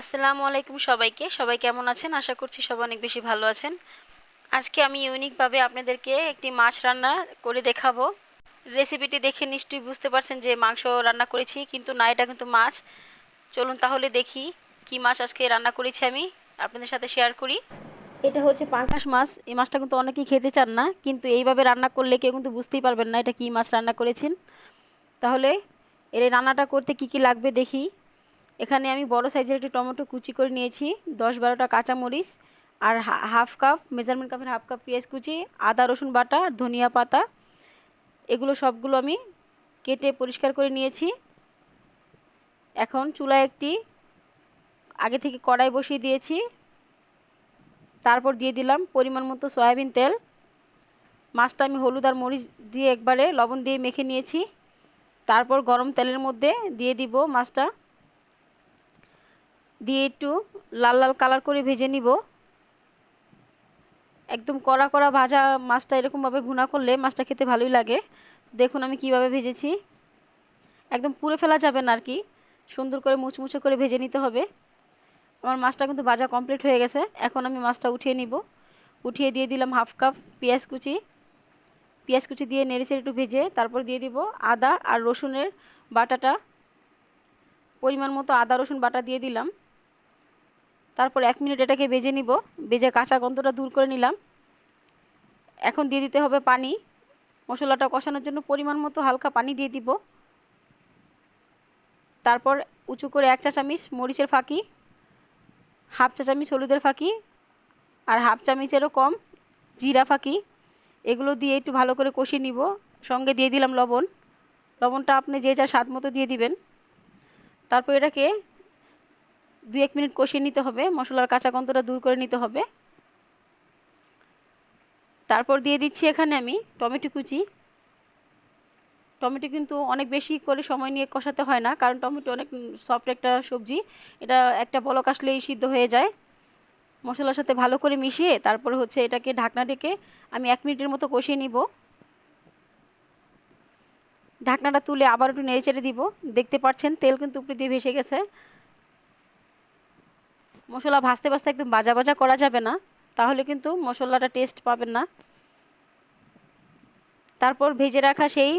আসসালামু আলাইকুম সবাইকে। সবাই কেমন আছেন? আশা করছি সবাই অনেক বেশি ভালো আছেন। আজকে আমি ইউনিকভাবে আপনাদেরকে একটি মাছ রান্না করে দেখাবো। রেসিপিটি দেখে নিশ্চয়ই বুঝতে পারছেন যে মাংস রান্না করেছি, কিন্তু না, এটা কিন্তু মাছ। চলুন তাহলে দেখি কি মাছ আজকে রান্না করেছি আমি। আপনাদের সাথে শেয়ার করি। এটা হচ্ছে পাঙ্কাশ মাছ। এই মাছটা কিন্তু অনেকেই খেতে চান না, কিন্তু এইভাবে রান্না করলে কেউ কিন্তু বুঝতেই পারবেন না এটা কি মাছ রান্না করেছেন। তাহলে এর রান্নাটা করতে কি কি লাগবে দেখি। এখানে আমি বড় সাইজের একটি টমেটো কুচি করে নিয়েছি, দশ বারোটা কাঁচামরিচ আর হাফ কাপ, মেজারমেন্ট কাপের হাফ কাপ পেঁয়াজ কুচি, আদা, রসুন বাটা আর ধনিয়া পাতা। এগুলো সবগুলো আমি কেটে পরিষ্কার করে নিয়েছি। এখন চুলায় একটি আগে থেকে কড়াই বসিয়ে দিয়েছি। তারপর দিয়ে দিলাম পরিমাণ মতো সয়াবিন তেল। মাছটা আমি হলুদ আর মরিচ দিয়ে একবারে লবণ দিয়ে মেখে নিয়েছি। তারপর গরম তেলের মধ্যে দিয়ে দিব মাছটা। দিয়ে একটু লাল লাল কালার করে ভেজে নিব। একদম কড়া কড়া ভাজা মাছটা এরকমভাবে ভুনা করলে মাছটা খেতে ভালোই লাগে। দেখুন আমি কীভাবে ভেজেছি। একদম পুড়ে ফেলা যাবে না আর কি। সুন্দর করে মুচমুচে করে ভেজে নিতে হবে। আমার মাছটা কিন্তু ভাজা কমপ্লিট হয়ে গেছে। এখন আমি মাছটা উঠিয়ে নিব। উঠিয়ে দিয়ে দিলাম হাফ কাপ পেঁয়াজ কুচি। পেঁয়াজ কুচি দিয়ে নেড়েচেড়ে একটু ভেজে তারপর দিয়ে দিব আদা আর রসুনের বাটাটা। পরিমাণ মতো আদা রসুন বাটা দিয়ে দিলাম। তারপর এক মিনিট এটাকে বেজে নিব। বেজে কাঁচা গন্ধটা দূর করে নিলাম। এখন দিয়ে দিতে হবে পানি। মশলাটা কষানোর জন্য পরিমাণ মতো হালকা পানি দিয়ে দিব। তারপর উঁচু করে এক চা চামিচ মরিচের ফাঁকি, হাফ চা চামিচ হলুদের ফাঁকি আর হাফ চামিচেরও কম জিরা ফাঁকি। এগুলো দিয়ে একটু ভালো করে কষিয়ে নিব। সঙ্গে দিয়ে দিলাম লবণ। লবণটা আপনি যে যা স্বাদ মতো দিয়ে দিবেন। তারপর এটাকে দু এক মিনিট কষিয়ে নিতে হবে, মশলার কাঁচা গন্ধটা দূর করে নিতে হবে। তারপর দিয়ে দিচ্ছি এখানে আমি টমেটো কুচি। টমেটো কিন্তু অনেক বেশি করে সময় নিয়ে কষাতে হয় না, কারণ টমেটো অনেক সফট একটা সবজি। এটা একটা বলক আসলেই সিদ্ধ হয়ে যায়। মশলার সাথে ভালো করে মিশিয়ে তারপরে হচ্ছে এটাকে ঢাকনা ডেকে আমি এক মিনিটের মতো কষিয়ে নিব। ঢাকনাটা তুলে আবার একটু নেড়ে চেড়ে দিব। দেখতে পাচ্ছেন তেল কিন্তু উপরে দিয়ে ভেসে গেছে। মশলা ভাজতে ভাজতে একদম বাজা বাজা করা যাবে না, তাহলে কিন্তু মশলাটা টেস্ট পাবেন না। তারপর ভেজে রাখা সেই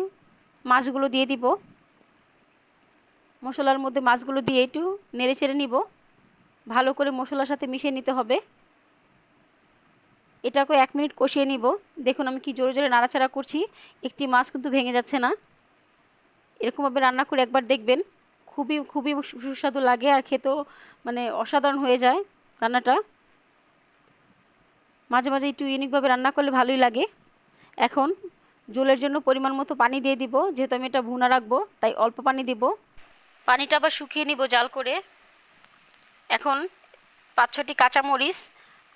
মাছগুলো দিয়ে দিব। মশলার মধ্যে মাছগুলো দিয়ে একটু নেড়ে চেড়ে নিব। ভালো করে মশলার সাথে মিশিয়ে নিতে হবে। এটাকে এক মিনিট কষিয়ে নিব। দেখুন আমি কি জোরে জোরে নাড়াচাড়া করছি। একটি মাছ কিন্তু ভেঙে যাচ্ছে না। এরকমভাবে রান্না করে একবার দেখবেন। খুবই খুবই সুস্বাদু লাগে আর খেতেও মানে অসাধারণ হয়ে যায় রান্নাটা। মাঝে মাঝে একটু ইউনিকভাবে রান্না করলে ভালোই লাগে। এখন জলের জন্য পরিমাণ মতো পানি দিয়ে দিব, যেহেতু আমি এটা ভুনা রাখব, তাই অল্প পানি দিব। পানিটা আবার শুকিয়ে নিব জাল করে। এখন পাঁচ, ছটি কাঁচামরিচ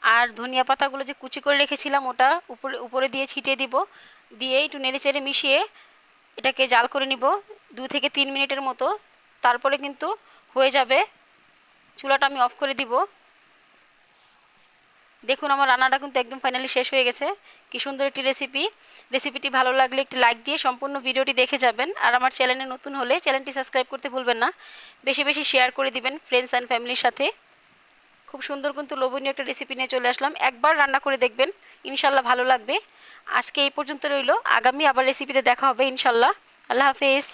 আর ধনিয়া পাতাগুলো যে কুচি করে রেখেছিলাম ওটা উপরে উপরে দিয়ে ছিটিয়ে দিব। দিয়ে একটু নেড়ে চেড়ে মিশিয়ে এটাকে জাল করে নিব, দু থেকে তিন মিনিটের মতো। তারপরে কিন্তু হয়ে যাবে। চুলাটা আমি অফ করে দিব। দেখুন আমার রান্নাটা কিন্তু একদম ফাইনালি শেষ হয়ে গেছে। কি সুন্দর একটি রেসিপি রেসিপিটি ভালো লাগলে একটি লাইক দিয়ে সম্পূর্ণ ভিডিওটি দেখে যাবেন। আর আমার চ্যানেলে নতুন হলে চ্যানেলটি সাবস্ক্রাইব করতে ভুলবেন না। বেশি বেশি শেয়ার করে দিবেন ফ্রেন্ডস অ্যান্ড ফ্যামিলির সাথে। খুব সুন্দর কিন্তু লোভনীয় একটা রেসিপি নিয়ে চলে আসলাম। একবার রান্না করে দেখবেন। ইনশাল্লাহ ভালো লাগবে। আজকে এই পর্যন্ত রইল। আগামী আবার রেসিপিতে দেখা হবে ইনশাল্লাহ আল্লাহ হাফেজ।